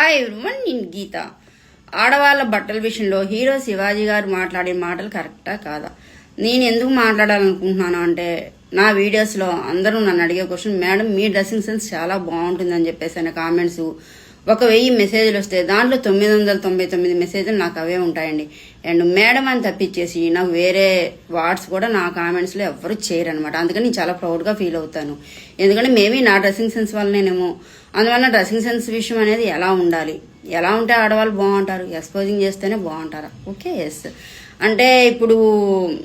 Hi everyone నేను గీత. ఆడవాళ్ళ బట్టల విషయంలో హీరో శివాజీ గారు మాట్లాడే మాటలు కరెక్టా కాదా? నేను ఎందుకు మాట్లాడాలనుకుంటున్నాను అంటే నా వీడియోస్లో అందరూ నన్ను అడిగే క్వశ్చన్ మేడం మీ డ్రెస్సింగ్ సెన్స్ చాలా బాగుంటుందని చెప్పేసి అనే కామెంట్స్ ఒక వెయ్యి మెసేజ్లు వస్తే దాంట్లో తొమ్మిది వందల తొంభై తొమ్మిది మెసేజ్లు నాకు అవే ఉంటాయండి. అండ్ మేడం అని తప్పించేసి నాకు వేరే వార్డ్స్ కూడా నా కామెంట్స్లో ఎవరు చేయరనమాట అందుకని నేను చాలా ప్రౌడ్గా ఫీల్ అవుతాను. ఎందుకంటే మేబీ నా డ్రెస్సింగ్ సెన్స్ వల్లనేమో అందువల్ల డ్రెస్సింగ్ సెన్స్ విషయం అనేది ఎలా ఉండాలి? ఎలా ఉంటే ఆడవాళ్ళు బాగుంటారు? ఎక్స్పోజింగ్ చేస్తేనే బాగుంటారా? ఓకే ఎస్ అంటే ఇప్పుడు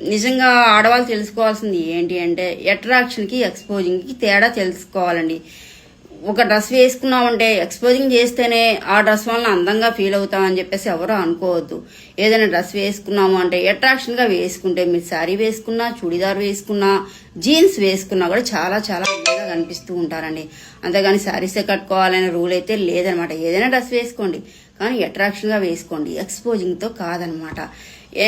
నిజంగా ఆడవాళ్ళు తెలుసుకోవాల్సింది ఏంటి అంటే అట్రాక్షన్కి ఎక్స్పోజింగ్కి తేడా తెలుసుకోవాలండి. ఒక డ్రెస్ వేసుకున్నామంటే ఎక్స్పోజింగ్ చేస్తేనే ఆ డ్రెస్ వలన అందంగా ఫీల్ అవుతామని చెప్పేసి ఎవరు అనుకోవద్దు. ఏదైనా డ్రెస్ వేసుకున్నాము అంటే అట్రాక్షన్గా వేసుకుంటే మీరు శారీ వేసుకున్నా చుడిదార్ వేసుకున్నా జీన్స్ వేసుకున్నా కూడా చాలా చాలా అందంగా కనిపిస్తూ ఉంటారండి. అంతేగాని శారీసే కట్టుకోవాలనే రూల్ అయితే లేదనమాట. ఏదైనా డ్రెస్ వేసుకోండి కానీ అట్రాక్షన్గా వేసుకోండి. ఎక్స్పోజింగ్తో కాదనమాట.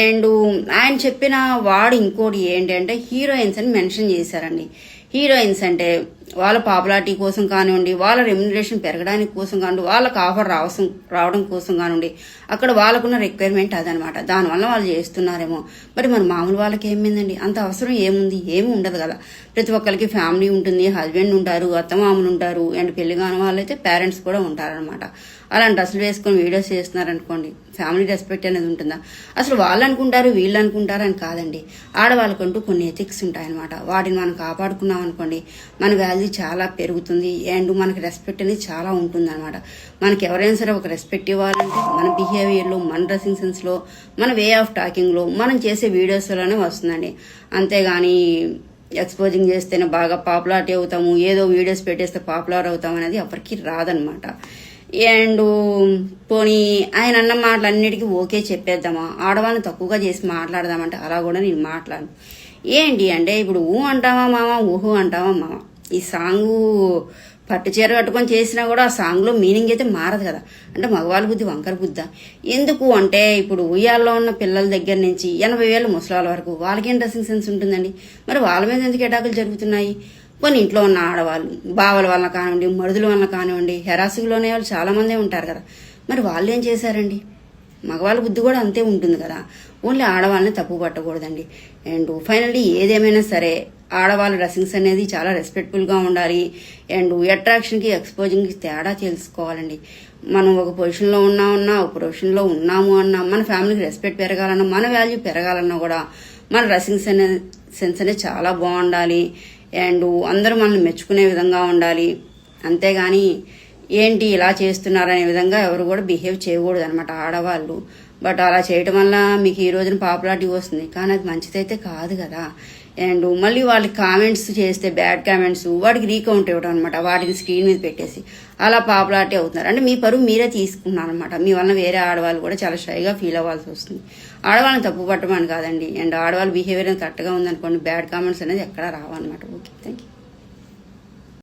అండ్ ఆయన చెప్పిన వాడు ఇంకోటి ఏంటంటే హీరోయిన్స్ అని మెన్షన్ చేశారండి. హీరోయిన్స్ అంటే వాళ్ళ పాపులారిటీ కోసం కానివ్వండి వాళ్ళ రెమ్యునరేషన్ పెరగడానికి కోసం కానివ్వండి వాళ్ళకి ఆఫర్ రావసం రావడం కోసం కానివ్వండి అక్కడ వాళ్ళకున్న రిక్వైర్మెంట్ అదనమాట. దానివల్ల వాళ్ళు చేస్తున్నారేమో. మరి మన మామూలు వాళ్ళకి ఏమైందండి? అంత అవసరం ఏముంది? ఏమి ఉండదు కదా. ప్రతి ఒక్కరికి ఫ్యామిలీ ఉంటుంది హస్బెండ్ ఉంటారు అత్తమామలు ఉంటారు అండ్ పెళ్ళి కాని వాళ్ళైతే పేరెంట్స్ కూడా ఉంటారనమాట. అలాంటి డ్రెస్సులు వేసుకొని వీడియోస్ చేస్తున్నారనుకోండి ఫ్యామిలీ రెస్పెక్ట్ అనేది ఉంటుందా? అసలు వాళ్ళు అనుకుంటారు వీళ్ళు అనుకుంటారు అని కాదండి. ఆడవాళ్ళకంటూ కొన్ని ఎథిక్స్ ఉంటాయన్నమాట. వాటిని మనం కాపాడుకున్నాం అనుకోండి మన వాల్యూ చాలా పెరుగుతుంది. అండ్ మనకి రెస్పెక్ట్ అనేది చాలా ఉంటుంది అనమాట మనకి ఎవరైనా సరే ఒక రెస్పెక్ట్ ఇవ్వాలంటే మన బిహేవియర్లో మన డ్రెస్సింగ్ సెన్స్లో మన వే ఆఫ్ టాకింగ్లో మనం చేసే వీడియోస్లోనే వస్తుందండి. అంతేగాని ఎక్స్పోజింగ్ చేస్తేనే బాగా పాపులారిటీ అవుతాము. ఏదో వీడియోస్ పెట్టేస్తే పాపులర్ అవుతాం అనేది ఎవరికి రాదనమాట అండ్ పోనీ ఆయన అన్న మాటలన్నిటికీ ఓకే చెప్పేద్దామా? ఆడవాళ్ళని తక్కువగా చేసి మాట్లాడదామంటే అలా కూడా నేను మాట్లాడను. ఏంటి అంటే ఇప్పుడు ఊ అంటావా మామ ఊహు అంటావా మామ? ఈ సాంగు పట్టు చీర కట్టుకొని చేసినా కూడా ఆ సాంగ్లో మీనింగ్ అయితే మారదు కదా. అంటే మగవాళ్ళ బుద్ధి వంకర బుద్ధ? ఎందుకు అంటే ఇప్పుడు ఉయ్యాల్లో ఉన్న పిల్లల దగ్గర నుంచి ఎనభై వేల ముసలాల వరకు వాళ్ళకేం డ్రెస్సింగ్ సెన్స్ ఉంటుందండి? మరి వాళ్ళ మీద ఎందుకు ఎటాకులు జరుగుతున్నాయి? కొన్ని ఇంట్లో ఉన్న ఆడవాళ్ళు బావల వల్ల కానివ్వండి మరుదుల వల్ల కానివ్వండి హెరాసులోనే వాళ్ళు చాలామందే ఉంటారు కదా. మరి వాళ్ళు ఏం చేశారండి? మగవాళ్ళ బుద్ధి కూడా అంతే ఉంటుంది కదా. ఓన్లీ ఆడవాళ్ళని తప్పు పట్టకూడదండి అండ్ ఫైనల్లీ ఏదేమైనా సరే ఆడవాళ్ళ డ్రెస్సింగ్స్ అనేది చాలా రెస్పెక్ట్ఫుల్గా ఉండాలి. అండ్ అట్రాక్షన్కి ఎక్స్పోజింగ్కి తేడా తెలుసుకోవాలండి. మనం ఒక పొజిషన్లో ఉన్నామన్నా ఒక పొజిషన్లో ఉన్నాము అన్నా మన ఫ్యామిలీకి రెస్పెక్ట్ పెరగాలన్నా మన వాల్యూ పెరగాలన్నా కూడా మన డ్రెస్సింగ్స్ అనే సెన్స్ అనేది చాలా బాగుండాలి. అండ్ అందరూ మనల్ని మెచ్చుకునే విధంగా ఉండాలి. అంతేగాని ఏంటి ఇలా చేస్తున్నారనే విధంగా ఎవరు కూడా బిహేవ్ చేయకూడదు అనమాట ఆడవాళ్ళు. బట్ అలా చేయటం వల్ల మీకు ఈ రోజున పాపులారిటీ వస్తుంది. కానీ అది మంచిదైతే కాదు కదా. అండ్ మళ్ళీ వాళ్ళకి కామెంట్స్ చేస్తే బ్యాడ్ కామెంట్స్ వాడికి రీకౌంట్ ఇవ్వడం అనమాట వాటిని స్క్రీన్ మీద పెట్టేసి అలా పాపులారిటీ అవుతున్నారు. అంటే మీ పరువు మీరే తీసుకున్నారు అనమాట మీ వల్ల వేరే ఆడవాళ్ళు కూడా చాలా షైగా ఫీల్ అవ్వాల్సి వస్తుంది. ఆడవాళ్ళని తప్పు పట్టమని కాదండి. అండ్ ఆడవాళ్ళ బిహేవియర్ కరెక్ట్గా ఉందనుకోండి బ్యాడ్ కామెంట్స్ అనేది ఎక్కడా రావన్నమాట. Okay thank you